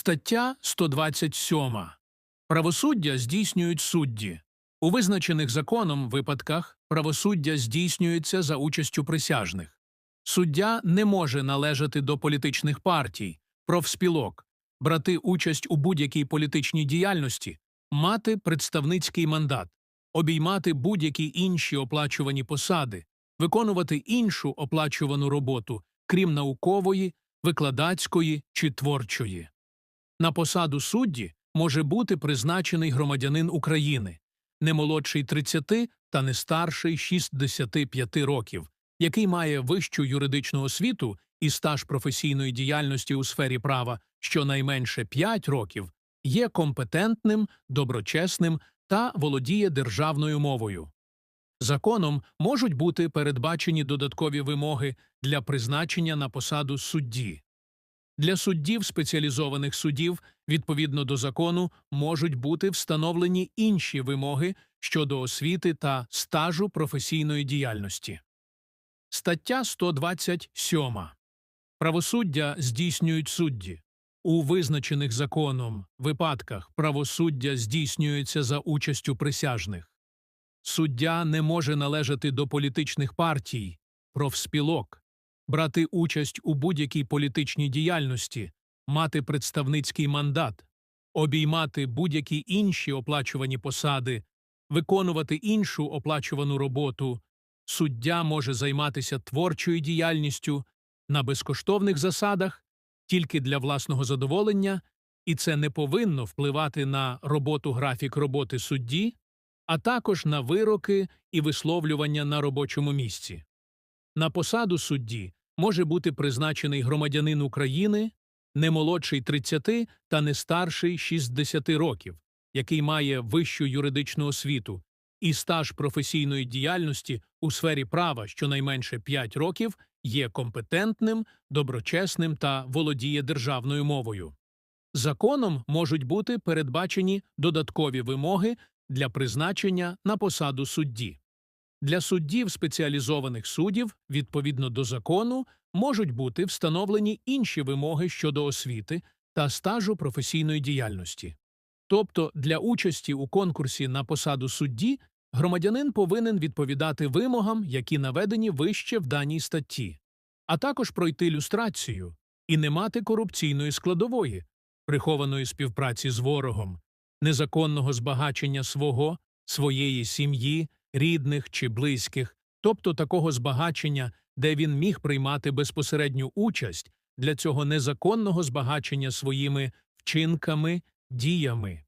Стаття 127. Правосуддя здійснюють судді. У визначених законом випадках правосуддя здійснюється за участю присяжних. Суддя не може належати до політичних партій, профспілок, брати участь у будь-якій політичній діяльності, мати представницький мандат, обіймати будь-які інші оплачувані посади, виконувати іншу оплачувану роботу, крім наукової, викладацької чи творчої. На посаду судді може бути призначений громадянин України, не молодший 30 та не старший 65 років, який має вищу юридичну освіту і стаж професійної діяльності у сфері права щонайменше 5 років, є компетентним, доброчесним та володіє державною мовою. Законом можуть бути передбачені додаткові вимоги для призначення на посаду судді. Для суддів спеціалізованих судів, відповідно до закону, можуть бути встановлені інші вимоги щодо освіти та стажу професійної діяльності. Стаття 127. Правосуддя здійснюють судді. У визначених законом випадках правосуддя здійснюється за участю присяжних. Суддя не може належати до політичних партій, профспілок, брати участь у будь-якій політичній діяльності, мати представницький мандат, обіймати будь-які інші оплачувані посади, виконувати іншу оплачувану роботу. Суддя може займатися творчою діяльністю на безкоштовних засадах тільки для власного задоволення, і це не повинно впливати на роботу графік роботи судді, а також на вироки і висловлювання на робочому місці. На посаду судді може бути призначений громадянин України, не молодший 30 та не старший 60 років, який має вищу юридичну освіту, і стаж професійної діяльності у сфері права щонайменше 5 років є компетентним, доброчесним та володіє державною мовою. Законом можуть бути передбачені додаткові вимоги для призначення на посаду судді. Для суддів спеціалізованих суддів, відповідно до закону, можуть бути встановлені інші вимоги щодо освіти та стажу професійної діяльності. Тобто для участі у конкурсі на посаду судді громадянин повинен відповідати вимогам, які наведені вище в даній статті, а також пройти люстрацію і не мати корупційної складової, прихованої співпраці з ворогом, незаконного збагачення свого, своєї сім'ї, рідних чи близьких, тобто такого збагачення, де він міг приймати безпосередню участь для цього незаконного збагачення своїми вчинками, діями.